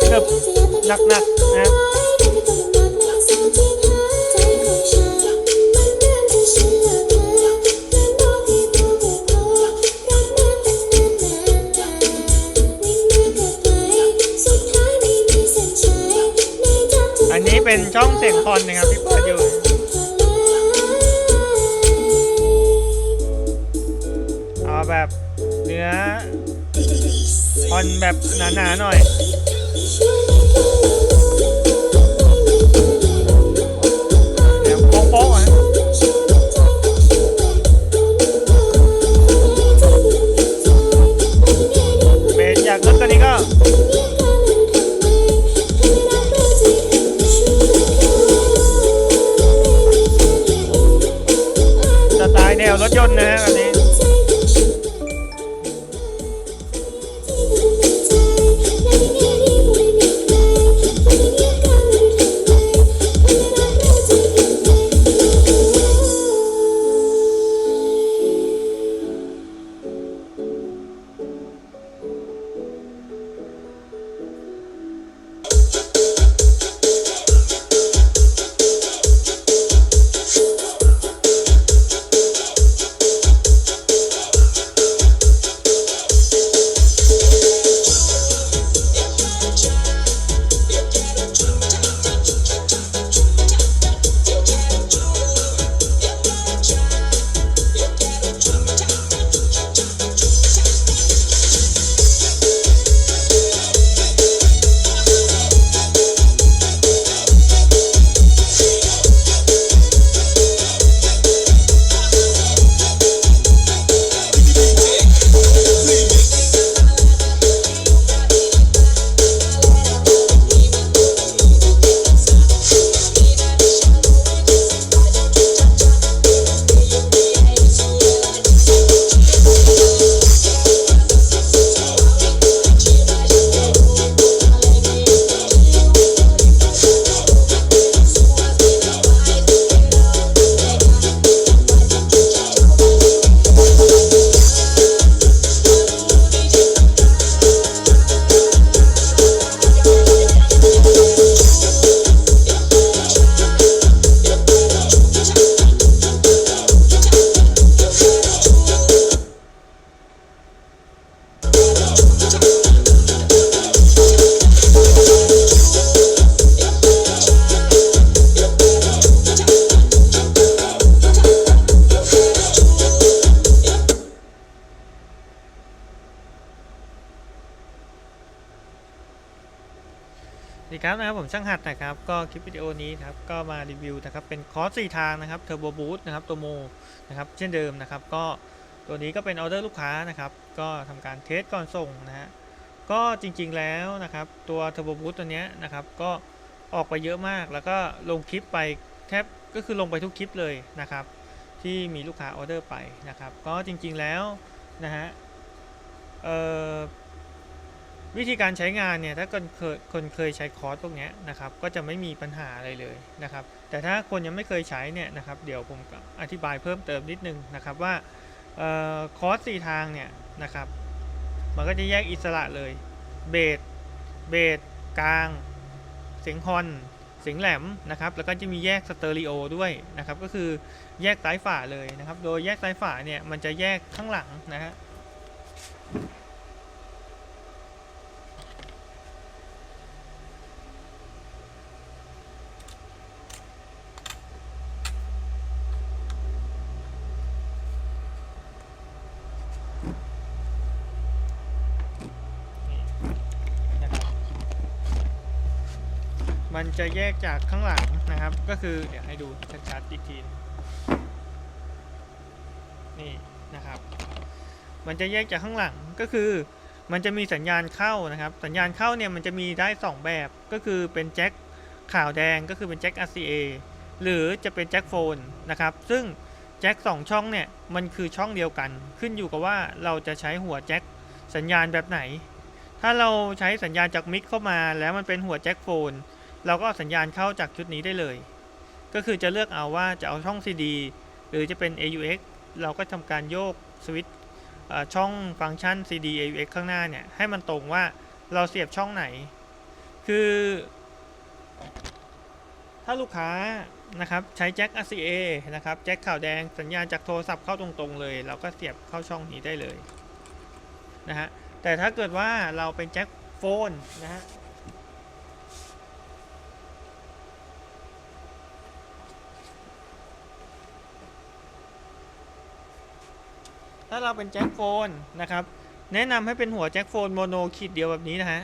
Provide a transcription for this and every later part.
บนึบหนักหนักนะอันนี้เป็นช่องเสียงคอนนะครับที่เปิดอยู่เอาแบบเนื้อคอนแบบหนาๆหน่อย แบบโป๊ะๆอ่ะเบสอยากลดตัวนี้ก็ สไตล์แนวรถยนต์นะฮะแบบนี้ ้ สวัสดีครับนะครับผมช่างหัดนะครับก็คลิปวิดีโอนี้ครับก็มารีวิวนะครับเป็นคอร์สสี่ทางนะครับเทอร์โบบูสนะครับตัวโมนะครับเช่นเดิมนะครับก็ตัวนี้ก็เป็นออเดอร์ลูกค้านะครับก็ทำการเทสก่อนส่งนะฮะก็จริงๆแล้วนะครับตัวเทอร์โบบูสตัวเนี้ยนะครับก็ออกไปเยอะมากแล้วก็ลงคลิปไปแทบก็คือลงไปทุกคลิปเลยนะครับที่มีลูกค้าออเดอร์ไปนะครับก็จริงๆแล้วนะฮะเอ่อ วิธีการใช้งานเนี่ยถ้าคนเคยคนเคยใช้คอร์สพวกนี้นะครับก็จะไม่มีปัญหาอะไรเลยนะครับ แต่ถ้าคนยังไม่เคยใช้เนี่ยนะครับเดี๋ยวผมอธิบายเพิ่มเติมนิดนึงนะครับว่าออคอร์สสี่ทางเนี่ยนะครับมันก็จะแยกอิสระเลยเบสเบสกลาง เสียงฮอนเสียงแหลมนะครับแล้วก็จะมีแยกสเตอริโอด้วยนะครับก็คือแยกซ้ายฝาเลยนะครับ โดยแยกซ้ายฝาเนี่ยมันจะแยกข้างหลังนะฮะ มันจะแยกจากข้างหลังนะครับ ก็คือเดี๋ยวให้ดูชัดๆอีกที นี่นะครับ มันจะแยกจากข้างหลังก็คือ มันจะมีสัญญาณเข้านะครับ สัญญาณเข้าเนี่ยมันจะมีได้ 2 แบบก็คือเป็นแจ็คขาวแดงก็คือเป็นแจ็ค RCA หรือจะเป็นแจ็คโฟนนะครับ ซึ่งแจ็ค2ช่องเนี่ยมันคือช่องเดียวกัน ขึ้นอยู่กับว่าเราจะใช้หัวแจ็คสัญญาณแบบไหน ถ้าเราใช้สัญญาณจากมิกเข้ามาแล้วมันเป็นหัวแจ็คโฟน เราก็เอาสัญญาณเข้าจากชุดนี้ได้เลย ก็คือจะเลือกเอาว่าจะเอาช่อง CD หรือจะเป็น AUX เราก็ทำการโยกสวิตช์ช่องฟังก์ชัน CD AUX ข้างหน้าเนี่ย ให้มันตรงว่าเราเสียบช่องไหน คือ ถ้าลูกค้านะครับใช้แจ็ค RCA นะครับแจ็คขาวแดงสัญญาณจากโทรศัพท์เข้าตรงๆเลย เราก็เสียบเข้าช่องนี้ได้เลยนะฮะแต่ถ้าเกิดว่าเราเป็นแจ็คโฟนนะฮะ ถ้าเราเป็นแจ็คโฟนนะครับ แนะนำให้เป็นหัวแจ็คโฟนโมโนขีดเดียวแบบนี้นะฮะ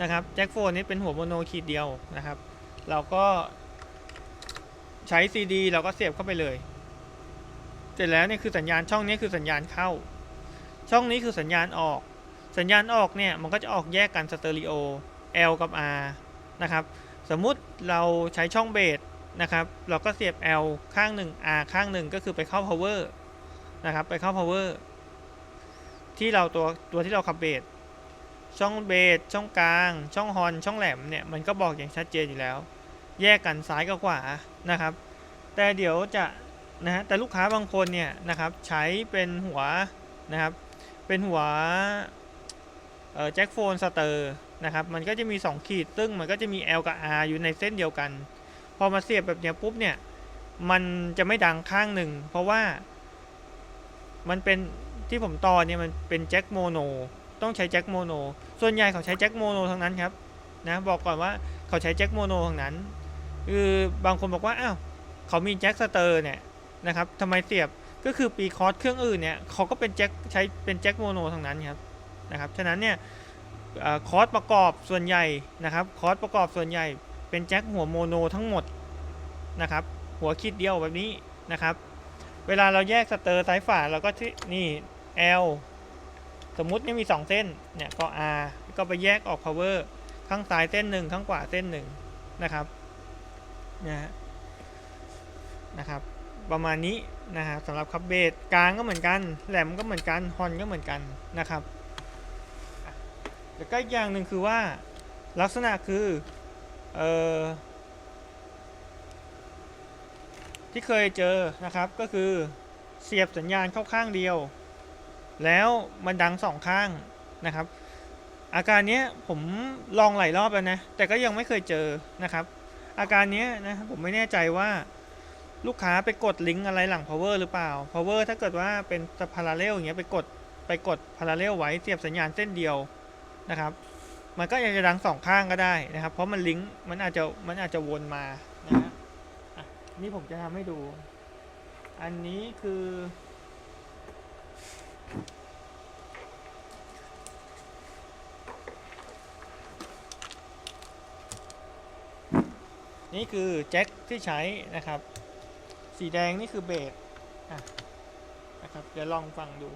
นะครับแจ็คโฟนนี้เป็นหัวโมโนขีดเดียวนะครับ เราก็ใช้ CD เราก็เสียบเข้าไปเลย เสร็จแล้วเนี่ยคือสัญญาณช่องนี้คือสัญญาณเข้า ช่องนี้คือสัญญาณออก สัญญาณออกเนี่ยมันก็จะออกแยกกันสเตอริโอ L กับ R นะครับสมมุติเราใช้ช่องเบสนะครับ เราก็เสียบ L ข้างหนึ่ง R ข้างหนึ่งก็คือไปเข้า power นะครับ ไปเข้า power ที่เราตัวตัวที่เราขับเบสช่องเบสช่องกลาง ช่องฮอนช่องแหลมเนี่ยมันก็บอกอย่างชัดเจนอยู่แล้ว แยกกันซ้ายกับขวานะครับ แต่เดี๋ยวจะนะฮะแต่ลูกค้าบางคนเนี่ยนะครับใช้เป็นหัวนะครับเป็นหัวแจ็คโฟนสเตอร์นะครับมันก็จะมี 2 ขีดซึ่งมันก็จะมี L กับ R อยู่ในเส้นเดียวกัน พอมาเสียบแบบนี้ปุ๊บเนี่ยมันจะไม่ดังข้างหนึ่ง เพราะว่า มันเป็นที่ผมต่อเนี่ยมันเป็นแจ็คโมโนต้องใช้แจ็คโมโนส่วนใหญ่เขาใช้แจ็คโมโนทั้งนั้นครับนะบอกก่อนว่าเขาใช้แจ็คโมโนทั้งนั้นคือบางคนบอกว่าอ้าวเขามีแจ็คสเตอร์เนี่ยนะครับทำไมเสียบก็คือปีคอร์สเครื่องอื่นเนี่ยเขาก็เป็นแจ็คใช้เป็นแจ็คโมโนทั้งนั้นครับนะครับฉะนั้นเนี่ยอคอร์สประกอบส่วนใหญ่นะครับคอร์สประกอบส่วนใหญ่เป็นแจ็คหัวโมโนทั้งหมดนะครับหัวคิดเดียวแบบนี้นะครับ เวลาเราแยกสเตอร์ซ้ายฝาเราก็ที่นี่ L สมมุตินี่มี 2 เส้น เนี่ย ก็ R ก็ไปแยกออก power ข้างซ้ายเส้นหนึ่งข้างขวาเส้นหนึ่งนะครับนะฮะนะครับ ประมาณนี้นะฮะสำหรับคับเบสกลางก็เหมือนกัน แหลมก็เหมือนกันฮอนก็เหมือนกันนะครับอะแล้วก็อีกอย่างหนึ่งคือว่าลักษณะคือเอ่อ ที่เคยเจอนะครับก็คือเสียบสัญญาณเข้าข้างเดียว แล้วมันดังสองข้างนะครับ อาการนี้ผมลองหลายรอบแล้วนะ แต่ก็ยังไม่เคยเจอนะครับ อาการนี้นะผมไม่แน่ใจว่าลูกค้าไปกดลิงก์อะไรหลัง power หรือเปล่า power ถ้าเกิดว่าเป็น parallel อย่างเงี้ยไปกดไปกด parallel ไว้เสียบสัญญาณเส้นเดียวนะครับ มันก็ยังจะดังสองข้างก็ได้นะครับ เพราะมันลิงก์มันอาจจะมันอาจจะวนมานะฮะ นี่ผมจะทำให้ดู อันนี้คือ นี่คือแจ็คที่ใช้นะครับ สีแดงนี่คือเบรกนะครับ เดี๋ยวลองฟังดู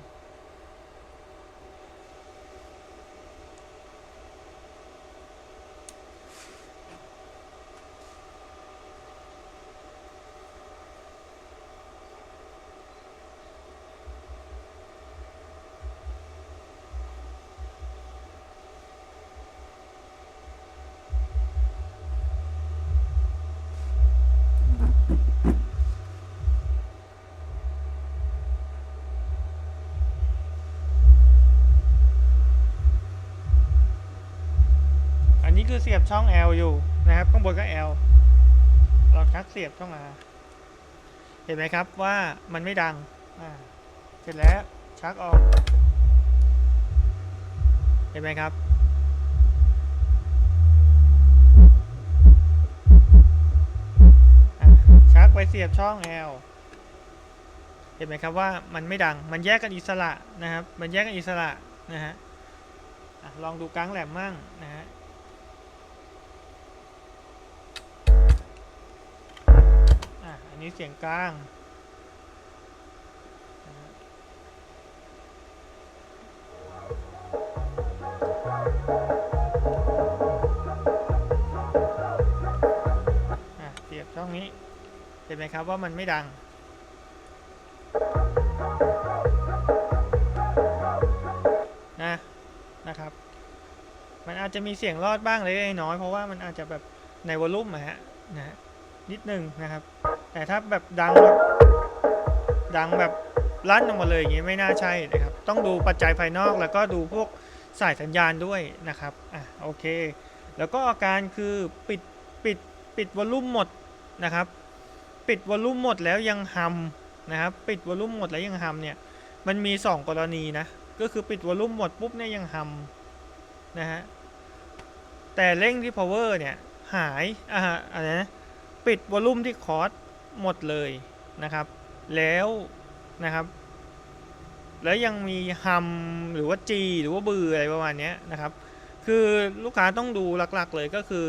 คือเสียบช่อง L อยู่นะครับข้างบนก็ L เราชักเสียบช่อง R เห็นไหมครับว่ามันไม่ดังเสร็จแล้วชักออก เห็นไหมครับชักไปเสียบช่อง L เห็นไหมครับว่ามันไม่ดัง มันแยกกันอิสระนะครับ มันแยกกันอิสระนะฮะอะลองดูกลางแหลมมั่งนะฮะ อันนี้เสียงกลางนะฮะอะเสียบช่องนี้เห็นไหมครับว่ามันไม่ดังนะนะครับ มันอาจจะมีเสียงรอดบ้างเล็กน้อยเพราะว่ามันอาจจะแบบในวอลลุ่มอะฮะนะฮะนิดนึงนะครับ แต่ถ้าแบบดังดังแบบลั่นออกมาเลยอย่างงี้ไม่น่าใช่นะครับ ต้องดูปัจจัยภายนอกแล้วก็ดูพวกสายสัญญาณด้วยนะครับอะโอเค แล้วก็อาการคือปิดปิดปิดวอลลุ่มหมดนะครับ ปิดวอลลุ่มหมดแล้วยังฮัมนะครับ ปิดวอลลุ่มหมดแล้วยังฮัมเนี่ยมันมี 2 กรณีนะก็คือปิดวอลลุ่มหมดปุ๊บเนี่ยยังฮัมนะฮะแต่เร่งที่ power เนี่ยหายอ่าอะไรนะปิดวอลลุ่มที่คอร์ส หมดเลยนะครับ แล้วนะครับ แล้วยังมีฮัมหรือว่าจีหรือว่าบืออะไรประมาณนี้นะครับ คือลูกค้าต้องดูหลักๆเลยก็คือ